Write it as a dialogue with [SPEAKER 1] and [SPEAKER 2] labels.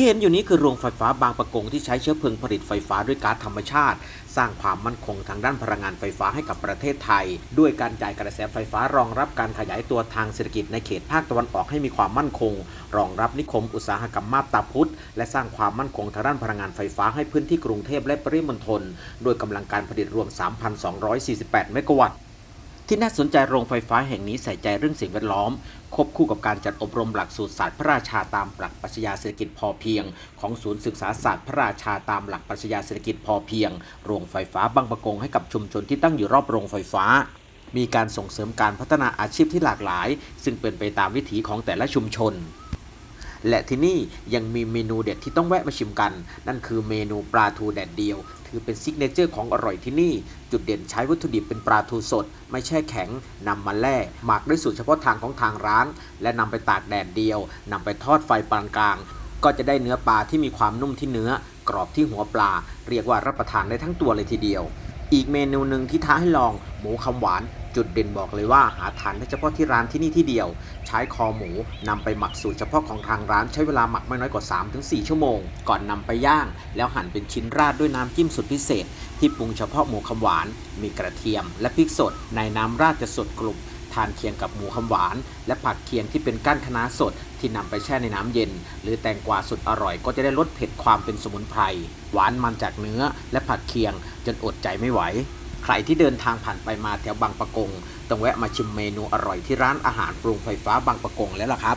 [SPEAKER 1] ที่เห็นอยู่นี้คือโรงไฟฟ้าบางประกงที่ใช้เชื้อเพลิงผลิตไฟฟ้าด้วยก๊าซธรรมชาติ สร้างความมั่นคงทางด้านพลังงานไฟฟ้าให้กับประเทศไทย ด้วยการจ่ายกระแสไฟฟ้ารองรับการขยายตัวทางเศรษฐกิจในเขตภาคตะวันออกให้มีความมั่นคง รองรับนิคมอุตสาหกรรมมาบตาพุธและสร้างความมั่นคงทางด้านพลังงานไฟฟ้าให้พื้นที่กรุงเทพและปริมณฑลโดยกำลังการผลิตรวม 3,248 เมกะวัตต์ที่น่าสนใจโรงไฟฟ้าแห่งนี้ใส่ใจเรื่องสิ่งแวดล้อม ควบคู่กับการจัดอบรมหลักสูตรศาสตร์พระราชาตามหลักปรัชญาเศรษฐกิจพอเพียง ของศูนย์ศึกษาศาสตร์พระราชาตามหลักปรัชญาเศรษฐกิจพอเพียง โรงไฟฟ้าบางประกงให้กับชุมชนที่ตั้งอยู่รอบโรงไฟฟ้า มีการส่งเสริมการพัฒนาอาชีพที่หลากหลาย ซึ่งเป็นไปตามวิถีของแต่ละชุมชน และที่นี่ยังมีเมนูเด็ดที่ต้องแวะมาชิมกัน นั่นคือเมนูปลาทูแดดเดียว ถือเป็นซิกเนเจอร์ของอร่อยที่นี่ จุดเด่นใช้วัตถุดิบเป็นปลาทูสด ไม่แช่แข็งนำมาแล่หมักด้วยสูตรเฉพาะทางของทางร้าน และนำไปตากแดดเดียวนำไปทอดไฟปานกลาง ก็จะได้เนื้อปลาที่มีความนุ่มที่เนื้อ กรอบที่หัวปลา เรียกว่ารับประทานได้ทั้งตัวเลยทีเดียว อีกเมนูหนึ่งที่ท้าให้ลอง หมูคำหวาน จุดเด่นบอกเลยว่าหาทานได้เฉพาะที่ร้านที่นี่ที่เดียว ใช้คอหมูนำไปหมักสูตรเฉพาะของทางร้านใช้เวลาหมักไม่น้อยกว่า 3-4 ชั่วโมง ก่อนนำไปย่าง แล้วหั่นเป็นชิ้นราดด้วยน้ำจิ้มสุดพิเศษ ที่ปรุงเฉพาะหมูคำหวาน มีกระเทียม และพริกสด ในน้ำราดจะสดกลุ่มทานเคียงกับหมูคำหวาน และผักเคียงที่เป็นก้านคะน้าสดที่นำไปแช่ในน้ำเย็น หรือแตงกวาสุดอร่อยก็จะได้ลดเผ็ดความเป็นสมุนไพรหวานมันจากเนื้อและผักเคียงจนอดใจไม่ไหว ใครที่เดินทางผ่านไปมาแถวบางปะกงต้องแวะมาชิมเมนูอร่อยที่ร้านอาหารปรุงไฟฟ้าบางปะกงแล้วล่ะครับ